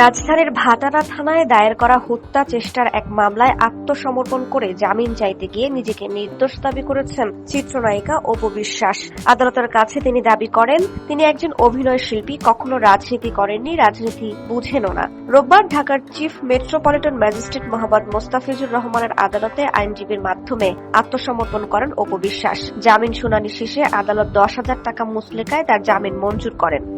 রাজধানীর ভাটারা থানায় দায়ের করা হত্যা চেষ্টার এক মামলায় আত্মসমর্পণ করে জামিন চাইতে গিয়ে নিজেকে নির্দোষ দাবি করেছেন চিত্রনায়িকা অপু বিশ্বাস। আদালতের কাছে তিনি দাবি করেন, তিনি একজন অভিনয় শিল্পী, কখনো রাজনীতি করেননি, রাজনীতি বুঝেনও না। রোববার ঢাকার chief metropolitan magistrate Mohammad Mostafizur রহমানের আদালতে আইনজীবীর মাধ্যমে আত্মসমর্পণ করেন অপু বিশ্বাস। জামিন শুনানি শেষে আদালত দশ হাজার টাকা মুসলেকায় তার জামিন মঞ্জুর করেন।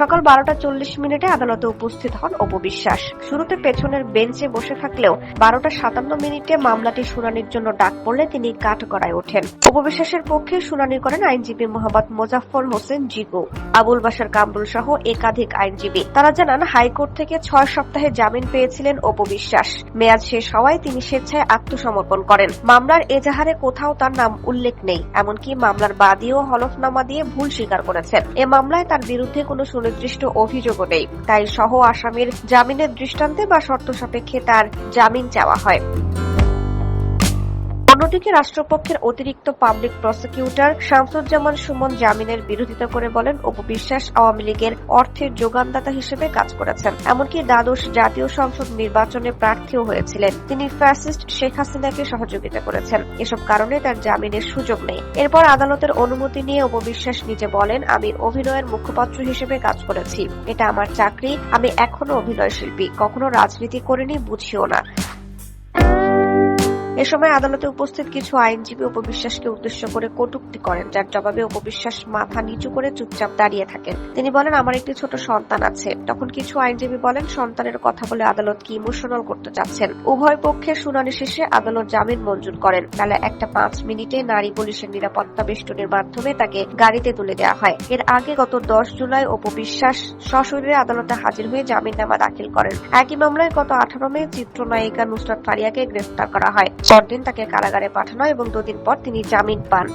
সকাল বারোটা চল্লিশ মিনিটে আদালতে উপস্থিত হন অপু বিশ্বাস। শুরুতে পেছনের বেঞ্চে বসে থাকলেও বারোটা সাতান্ন মিনিটে মামলাটি শুনানির জন্য ডাক পড়লে তিনি কাঠগড়ায় ওঠেন। অপু বিশ্বাসের পক্ষে শুনানি করেন আইনজীবী মোহাম্মদ মোজাফফর হোসেন জিগু। আবুল বাসার কামরুল সহ একাধিক আইনজীবী। তারা জানান, হাইকোর্ট থেকে ছয় সপ্তাহে জামিন পেয়েছিলেন অপু বিশ্বাস। মেয়াদ শেষ হওয়ায় তিনি স্বেচ্ছায় আত্মসমর্পণ করেন। মামলার এজাহারে কোথাও তার নাম উল্লেখ নেই, এমনকি মামলার বাদীও হলফনামা দিয়ে ভুল স্বীকার করেছেন। এ মামলায় তার বিরুদ্ধে কোনো সুনির্দিষ্ট অভিযোগও নেই। তাই সহ আসামির জামিনের দৃষ্টান্তে বা শর্ত সাপেক্ষে তার জামিন চাওয়া হয়। অন্যদিকে রাষ্ট্রপক্ষের অতিরিক্ত পাবলিক প্রসিকিউটর শামসুজ্জামান সুমন জামিনের বিরোধিতা করে বলেন অপু বিশ্বাস আওয়ামী লীগের অর্থের যোগানদাতা হিসেবে কাজ করেছেন। এমনকি দ্বাদশ জাতীয় সংসদ নির্বাচনে প্রার্থীও হয়েছিলেন। তিনি ফ্যাসিস্ট শেখ হাসিনাকে সহযোগিতা করেছেন। এসব কারণে তার জামিনের সুযোগ নেই। এরপর আদালতের অনুমতি নিয়ে অপু বিশ্বাস নিজে বলেন, আমি অভিনয়ের মুখপাত্র হিসেবে কাজ করেছি। এটা আমার চাকরি। আমি এখনও অভিনয় শিল্পী কখনো রাজনীতি করিনি, বুঝিও না। এ সময় আদালতে উপস্থিত কিছু আইনজীবী উপবিশ্বাসকে উদ্দেশ্য করে কটূক্তি করেন, যার জবাবে উপবিশ্বাস মাথা নিচু করে চুপচাপ দাঁড়িয়ে থাকেন। তিনি বলেন, আমার একটি ছোট সন্তান আছে। তখন কিছু আইনজীবী বলেন, সন্তানের কথা বলে আদালত কি ইমোশনাল করতে চাচ্ছেন? উভয় পক্ষের শুনানি শেষে আদালত জামিন মঞ্জুর করেন। বেলা একটা পাঁচ মিনিটে নারী পুলিশের নিরাপত্তা বেষ্টনের মাধ্যমে তাকে গাড়িতে তুলে দেওয়া হয়। এর আগে গত দশ জুলাই উপবিশ্বাস সশরীরে আদালতে হাজির হয়ে জামিননামা দাখিল করেন। একই মামলায় গত আঠারো মে চিত্রনায়িকা নুসরাত ফারিয়াকে গ্রেফতার করা হয়। পরদিন তাকে কারাগারে পাঠানো এবং দুদিন পর তিনি জামিন পান।